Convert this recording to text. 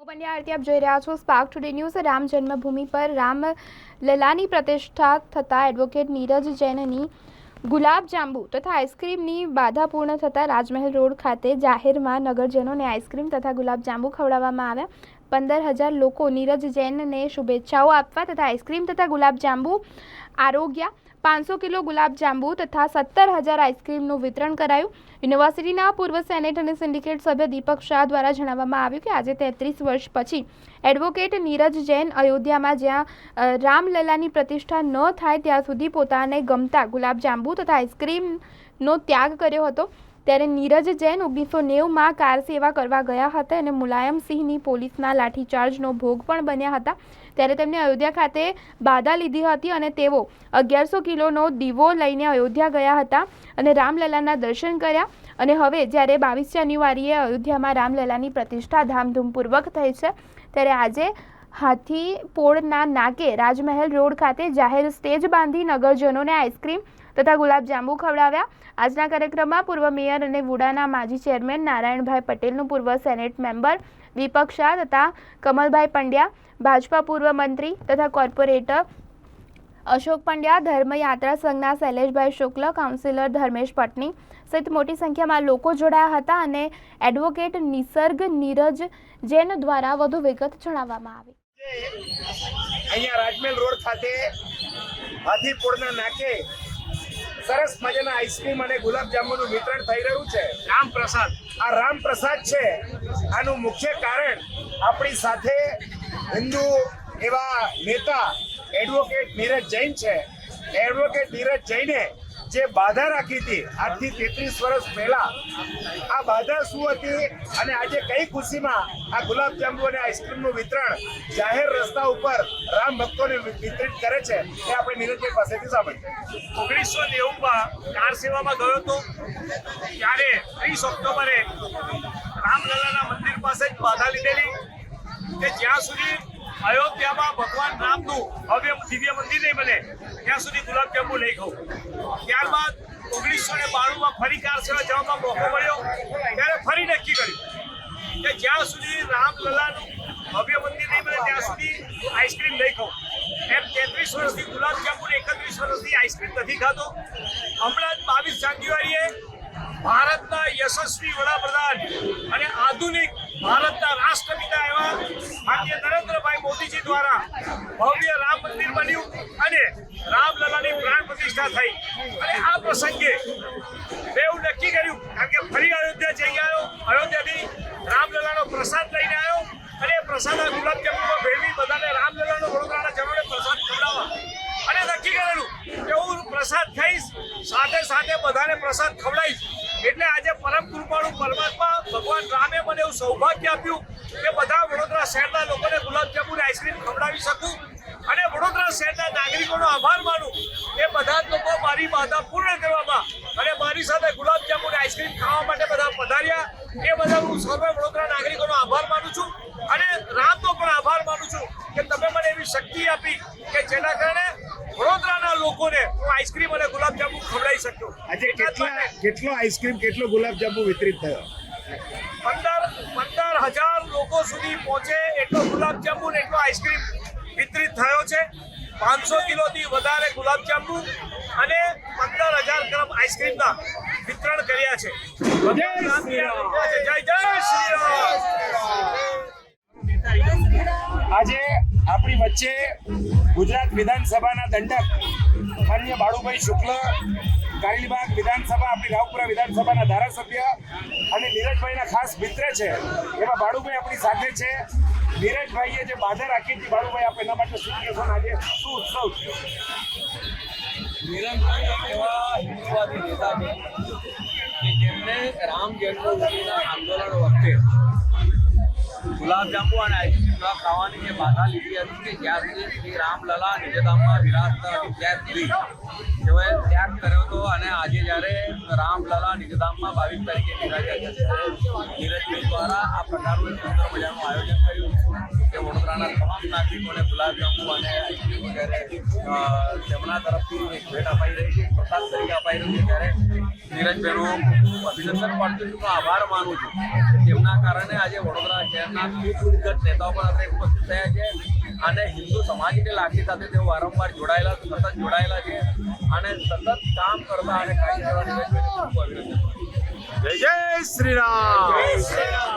પંડ્યા આરતી આપ જોઈ રહ્યા છો spark today news Ram Janmabhoomi પર રામ લલાની પ્રતિષ્ઠા થતાં એડવોકેટ નીરજ જૈનની ગુલાબ જાંબુ તથા આઈસ્ક્રીમની બાધા પૂર્ણ થતાં રાજમહેલ રોડ ખાતે જાહેરમાં નગરજનોને આઈસ્ક્રીમ તથા ગુલાબ જાંબુ ખવડાવવામાં આવ્યા. પંદર હજાર લોકો નીરજ જૈનને શુભેચ્છાઓ આપવા તથા આઈસ્ક્રીમ તથા ગુલાબ જાંબુ આરોગ્ય પાંચસો કિલો ગુલાબ જાંબુ તથા સત્તર હજાર આઈસ્ક્રીમનું વિતરણ કરાયું. યુનિવર્સિટીના પૂર્વ સેનેટ અને સિન્ડિકેટ સભ્ય દીપક શાહ દ્વારા જણાવવામાં આવ્યું કે આજે તેત્રીસ વર્ષ પછી એડવોકેટ નીરજ જૈન અયોધ્યામાં જ્યાં રામલલાની પ્રતિષ્ઠા ન થાય ત્યાં સુધી પોતાને ગમતા ગુલાબજાંબુ તથા આઈસ્ક્રીમનો ત્યાગ કર્યો હતો. ત્યારે નીરજ જૈન ઓગણીસો નેવુંમાં કાર સેવા કરવા ગયા હતા અને મુલાયમસિંહની પોલીસના લાઠીચાર્જનો ભોગ પણ બન્યા હતા. ત્યારે તેમને અયોધ્યા ખાતે બાધા લીધી હતી અને તેઓ અગિયારસો કિલોનો દીવો લઈને અયોધ્યા ગયા હતા અને રામલલાના દર્શન કર્યા. અને હવે જ્યારે બાવીસ જાન્યુઆરીએ અયોધ્યામાં રામલલાની પ્રતિષ્ઠા ધામધૂમપૂર્વક થઈ છે, ત્યારે આજે હાથી પોળના નાકે રાજમહેલ રોડ ખાતે જાહેર સ્ટેજ બાંધી નગરજનોને આઈસ્ક્રીમ તથા ગુલાબજાંબુ ખવડાવ્યા. આજના કાર્યક્રમમાં પૂર્વ મેયર અને વુડાના માજી ચેરમેન નારાયણભાઈ પટેલનું પૂર્વ સેનેટ મેમ્બર દીપક શાહ તથા કમલભાઈ પંડ્યા, ભાજપા પૂર્વ મંત્રી તથા કોર્પોરેટર અશોક પંડ્યા ધર્મયાત્રા સંઘના શૈલેષભાઈ શુક્લ, કાઉન્સિલર ધર્મેશ પટની સહિત મોટી સંખ્યામાં લોકો જોડાયા હતા અને એડવોકેટ નિસર્ગ નીરજ જૈન દ્વારા વધુ વિગત જણાવવામાં આવી. અહીંયા રાજમહેલ રોડ ખાતે હાથીપોળના નાકે સરસ મજાના આઈસ્ક્રીમ અને ગુલાબ જાંબુનું વિતરણ થઈ રહ્યું છે. રામ પ્રસાદ. આ રામ પ્રસાદ છે. આનું મુખ્ય કારણ આપણી સાથે હિન્દુ એવા નેતા એડવોકેટ નીરજ જૈન છે. એડવોકેટ નીરજ જૈને જે બાધા રાખી હતી, આજથી તેત્રીસ વર્ષ પહેલા, આ બાધા શું હતી અને આજે કઈ ખુશીમાં આ ગુલાબ જાંબુ અને આઈસ્ક્રીમનું વિતરણ જાહેર રસ્તા ઉપર રામ ભક્તોને વિતરિત કરે છે, એ આપણે નીરજભાઈ પાસેથી સાંભળીએ. ઓગણીસો નેવુંમાં કાર સેવામાં ગયો હતો, ત્યારે ત્રીસ ઓક્ટોબરે રામલલાના મંદિર પાસે જ બાધા લીધેલી, કે જ્યાં સુધી અયોધ્યામાં ભગવાન રામનું ભવ્ય દિવ્ય મંદિર નહીં બને. ત્યાં સુધી ગુલાબ જાંબુ નહીં ગયો. ત્યારબાદ ઓગણીસો ને બાણુંમાં ફરી કાર સેવા જવામાં મોકો મળ્યો. ત્યારે ફરી નક્કી કર્યું કે જ્યાં સુધી રામલલાનું ભવ્ય મંદિર નહીં બને, ત્યાં સુધી આઈસ્ક્રીમ નહીં ગયો. એમ તેત્રીસ વર્ષથી ગુલાબ જાંબુ એકત્રીસ વર્ષથી આઈસ્ક્રીમ નથી ખાતો હમણાં જ બાવીસ જાન્યુઆરીએ ભારતના યશસ્વી વડાપ્રધાન અને આધુનિક ભારતના રાષ્ટ્રપિતા એવા માનનીય નરેન્દ્રભાઈ મોદીજી દ્વારા ભવ્ય રામ મંદિર બન્યું અને રામલલાની પ્રાણ પ્રતિષ્ઠા થઈ. અને આ પ્રસંગે મેં એવું નક્કી કર્યું, કારણ કે ફરી અયોધ્યા જઈ આવ્યો. અયોધ્યાથી રામલલાનો પ્રસાદ લઈને આવ્યો અને પ્રસાદ આ ગુલાબજાંબુમાં ભેળવી બધાને રામલલાનો વડોદરાના જનોને પ્રસાદ ખવડાવવા. અને નક્કી કરેલું કે હું પ્રસાદ ખાઈશ, સાથે સાથે બધાને પ્રસાદ ખવડાવીશ. એટલે આજે પરમ કૃપાળુ પરમાત્મા ભગવાન રામે મને એવું સૌભાગ્ય આપ્યું કે બધા વડોદરા શહેરના લોકોને ગુલાબજાંબુ આઈસ્ક્રીમ ખવડાવી શકું અને વડોદરા શહેરના નાગરિકોનો આભાર માનું એ બધા જ લોકો મારી બાધા પૂર્ણ કરવામાં અને મારી સાથે ગુલાબજાંબુ આઈસ્ક્રીમ ખાવા માટે બધા પધાર્યા. એ બધા હું સર્વે વડોદરા નાગરિકોનો આભાર માનું છું અને રામનો પણ આભાર માનું છું કે તમે મને એવી શક્તિ આપી કે જેના કારણે વડોદરાના લોકોને હું આઈસ્ક્રીમ અને ગુલાબજાંબુ ખવડાવી શક્યો આજે કેટલા કેટલો આઈસ્ક્રીમ કેટલો ગુલાબજાંબુ વિતરિત થયો? પંદર પંદર હજાર લોકો સુધી પહોંચે એટલો ગુલાબજાંબુ ને એટલો આઈસ્ક્રીમ વિતરિત થયો છે. પાંચસો કિલોથી વધારે ગુલાબજાંબુ અને પંદર હજાર ગ્રામ આઈસ્ક્રીમના વિતરણ કર્યા છે. જય જય શ્રી રામ. આજે આપણી વચ્ચે ગુજરાત વિધાનસભાના દંડક માન્ય બાળુભાઈ શુક્લ કારેલીબાગ વિધાનસભા, આપણી રાવપુરા વિધાનસભાના ધારાસભ્ય અને નીરજભાઈના ખાસ મિત્ર છે. એમાં બાળુભાઈ આપણી સાથે છે. નીરજભાઈએ જે બાધા રાખી હતી બાળુભાઈ આપણે એના માટે શું કહેશો આજે? શું ઉત્સવ છે? નીરજભાઈ એવા હિન્દુવાદી નેતા છે જેમને રામ જન્મભૂમિના આંદોલન વખતે ગુલાબજાંબુ અને આઈસ્ક્રીમ ન ખાવાની જે બાધા લીધી હતી કે જ્યાં સુધી શ્રી રામલલા નિજધામમાં વિરાજતા હતી ત્યાં સુધી તેઓએ ત્યાગ કર્યો હતો અને આજે જ્યારે રામલલા નિજધામમાં બાવીસ તારીખે બિરાજ્યા છે. ત્યારે નીરજભાઈ દ્વારા આ પ્રકારનું એક સુંદર મજાનું આયોજન કર્યું કે વડોદરાના તમામ નાગરિકોને ગુલાબજાંબુ અને આઈસ્ક્રીમ તરફથી ત્યારે નીરજભાઈનો હું અભિનંદન પાઠવું છું આભાર માનું છું. કારણે આજે વડોદરા સુદૃઢ નેતાઓ પણ અત્યારે ઉપસ્થિત થયા છે. અને હિન્દુ સમાજની લાગણી સાથે તેઓ વારંવાર જોડાયેલા સતત જોડાયેલા છે. અને સતત કામ કરતા અને કાર્ય કરવા જય જય શ્રી રામ.